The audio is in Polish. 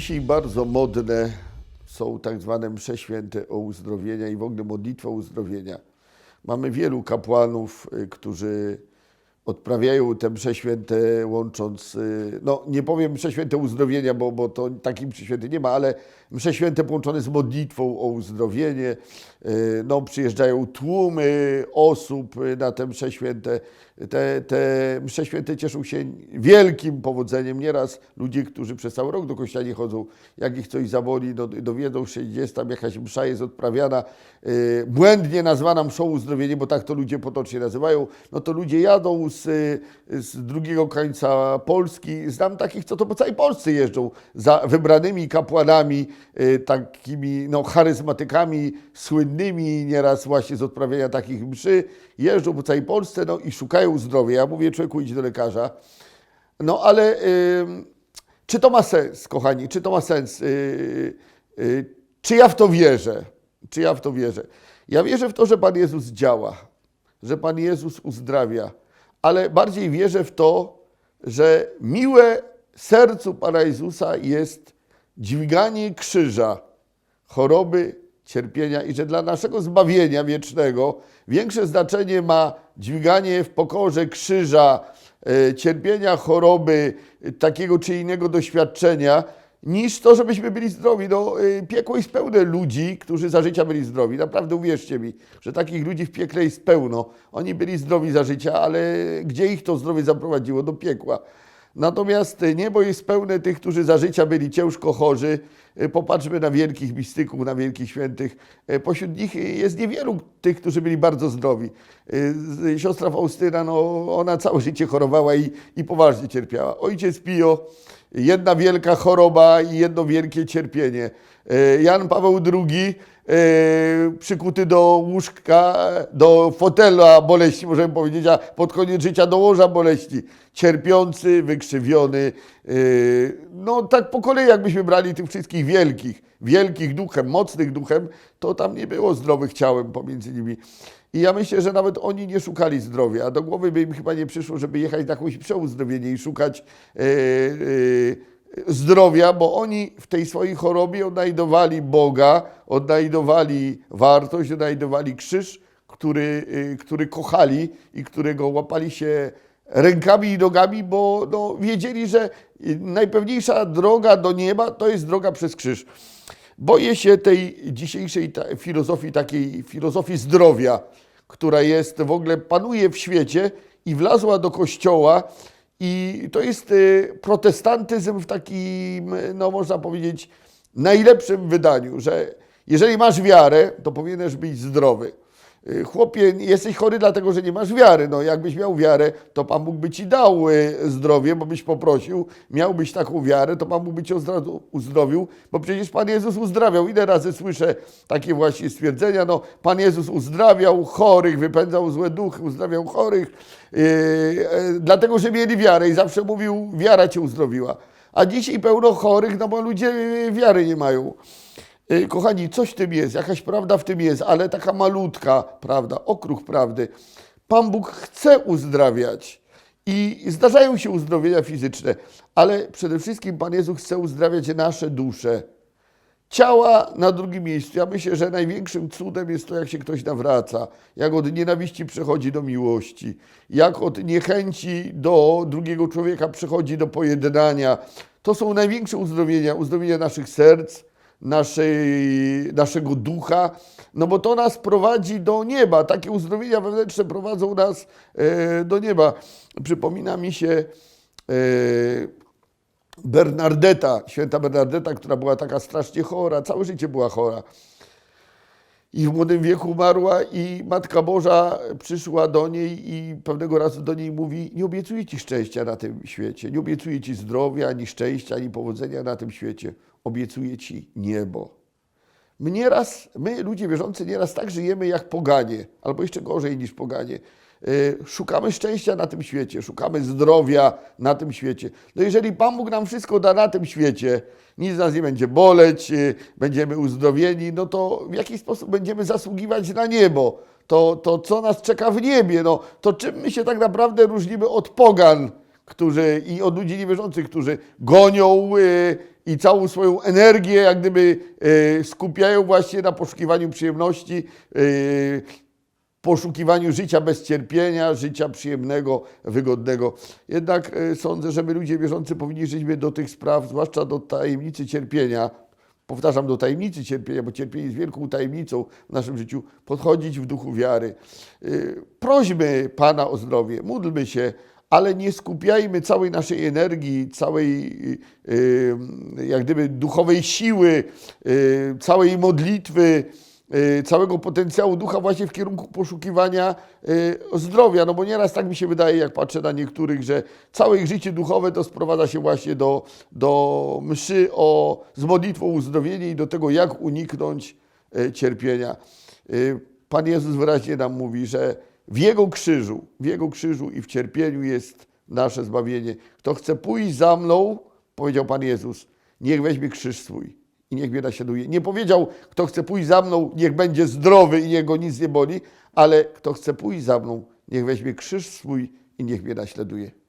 Dzisiaj bardzo modne są tak zwane msze święte o uzdrowienia i w ogóle modlitwa uzdrowienia. Mamy wielu kapłanów, y, którzy odprawiają te msze święte łącząc, y, no nie powiem msze święte uzdrowienia, bo, bo to takiej mszy nie ma, ale msze święte połączone z modlitwą o uzdrowienie. Y, No przyjeżdżają tłumy osób na te msze święte. Te, te msze święte cieszą się wielkim powodzeniem. Nieraz ludzie, którzy przez cały rok do kościoła nie chodzą, jak ich coś zaboli, no, dowiedzą się, gdzie jest tam jakaś msza jest odprawiana, y, błędnie nazwana mszą uzdrowienie, bo tak to ludzie potocznie nazywają, no to ludzie jadą z, y, drugiego końca Polski. Znam takich, co to po całej Polsce jeżdżą za wybranymi kapłanami, y, takimi no, charyzmatykami, słynnymi nieraz właśnie z odprawiania takich mszy. Jeżdżą po całej Polsce no, i szukają zdrowia. Ja mówię, człowieku, idź do lekarza. No ale czy to ma sens, kochani? Czy to ma sens? Yy, yy, czy ja w to wierzę? Czy ja w to wierzę? Ja wierzę w to, że Pan Jezus działa, że Pan Jezus uzdrawia, ale bardziej wierzę w to, że miłe sercu Pana Jezusa jest dźwiganie krzyża, choroby, cierpienia i że dla naszego zbawienia wiecznego większe znaczenie ma dźwiganie w pokorze krzyża, e, cierpienia, choroby, takiego czy innego doświadczenia, niż to, żebyśmy byli zdrowi. No, e, piekło jest pełne ludzi, którzy za życia byli zdrowi. Naprawdę uwierzcie mi, że takich ludzi w piekle jest pełno. Oni byli zdrowi za życia, ale gdzie ich to zdrowie zaprowadziło? Do piekła. Natomiast niebo jest pełne tych, którzy za życia byli ciężko chorzy. E, Popatrzmy na wielkich mistyków, na wielkich świętych. E, Pośród nich jest niewielu tych, którzy byli bardzo zdrowi. Siostra Faustyna, no, ona całe życie chorowała i, i poważnie cierpiała. Ojciec Pio, jedna wielka choroba i jedno wielkie cierpienie. Jan Paweł II, przykuty do łóżka, do fotela boleści, możemy powiedzieć, a pod koniec życia do łoża boleści. Cierpiący, wykrzywiony. e, No tak po kolei, jakbyśmy brali tych wszystkich wielkich, wielkich duchem, mocnych duchem, to tam nie było zdrowych ciałem pomiędzy nimi. I ja myślę, że nawet oni nie szukali zdrowia, a do głowy by im chyba nie przyszło, żeby jechać na jakieś przeuzdrowienie i szukać e, e, zdrowia, bo oni w tej swojej chorobie odnajdowali Boga, odnajdowali wartość, odnajdowali krzyż, który, y, który kochali i którego łapali się rękami i nogami, bo no, wiedzieli, że najpewniejsza droga do nieba to jest droga przez krzyż. Boję się tej dzisiejszej ta, filozofii, takiej filozofii zdrowia, która jest w ogóle, panuje w świecie i wlazła do kościoła. I to jest y, protestantyzm w takim, no można powiedzieć, najlepszym wydaniu, że jeżeli masz wiarę, to powinieneś być zdrowy. Y, Chłopie, jesteś chory dlatego, że nie masz wiary. No, jakbyś miał wiarę, to Pan Bóg by ci dał y, zdrowie, bo byś poprosił. Miałbyś taką wiarę, to Pan Bóg by cię uzdrowił, bo przecież Pan Jezus uzdrawiał. Ile razy słyszę takie właśnie stwierdzenia, no, Pan Jezus uzdrawiał chorych, wypędzał złe duchy, uzdrawiał chorych, yy, yy, dlatego, że mieli wiarę i zawsze mówił, wiara cię uzdrowiła. A dzisiaj pełno chorych, no bo ludzie y, wiary nie mają. Y, Kochani, coś w tym jest, jakaś prawda w tym jest, ale taka malutka prawda, okruch prawdy. Pan Bóg chce uzdrawiać i zdarzają się uzdrowienia fizyczne, ale przede wszystkim Pan Jezus chce uzdrawiać nasze dusze. Ciała na drugim miejscu. Ja myślę, że największym cudem jest to, jak się ktoś nawraca, jak od nienawiści przechodzi do miłości, jak od niechęci do drugiego człowieka przechodzi do pojednania. To są największe uzdrowienia, uzdrowienia naszych serc, naszej, naszego ducha, no bo to nas prowadzi do nieba. Takie uzdrowienia wewnętrzne prowadzą nas e, do nieba. Przypomina mi się e, Bernardeta, święta Bernardeta, która była taka strasznie chora, całe życie była chora. I w młodym wieku umarła i Matka Boża przyszła do niej i pewnego razu do niej mówi, nie obiecuję Ci szczęścia na tym świecie, nie obiecuję Ci zdrowia, ani szczęścia, ani powodzenia na tym świecie. Obiecuję Ci niebo. My nieraz, my ludzie wierzący nieraz tak żyjemy jak poganie, albo jeszcze gorzej niż poganie. Y, Szukamy szczęścia na tym świecie, szukamy zdrowia na tym świecie. No jeżeli Pan Bóg nam wszystko da na tym świecie, nic nas nie będzie boleć, y, będziemy uzdrowieni, no to w jaki sposób będziemy zasługiwać na niebo? To, to co nas czeka w niebie? No, to czym my się tak naprawdę różnimy od pogan, którzy i od ludzi niewierzących, którzy gonią y, i całą swoją energię jak gdyby skupiają właśnie na poszukiwaniu przyjemności, poszukiwaniu życia bez cierpienia, życia przyjemnego, wygodnego. Jednak y, sądzę, że my ludzie wierzący powinniśmy do tych spraw, zwłaszcza do tajemnicy cierpienia, powtarzam, do tajemnicy cierpienia, bo cierpienie jest wielką tajemnicą w naszym życiu, podchodzić w duchu wiary. Y, Prośmy Pana o zdrowie, módlmy się, ale nie skupiajmy całej naszej energii, całej y, jak gdyby duchowej siły, całej modlitwy, całego potencjału ducha właśnie w kierunku poszukiwania y, zdrowia. No bo nieraz tak mi się wydaje, jak patrzę na niektórych, że całe ich życie duchowe to sprowadza się właśnie do, do mszy o, z modlitwą uzdrowienie i do tego, jak uniknąć y, cierpienia. Y, Pan Jezus wyraźnie nam mówi, że w Jego krzyżu, w Jego krzyżu i w cierpieniu jest nasze zbawienie. Kto chce pójść za mną, powiedział Pan Jezus, niech weźmie krzyż swój i niech mnie naśladuje. Nie powiedział, kto chce pójść za mną, niech będzie zdrowy i niech go nic nie boli, ale kto chce pójść za mną, niech weźmie krzyż swój i niech mnie naśladuje.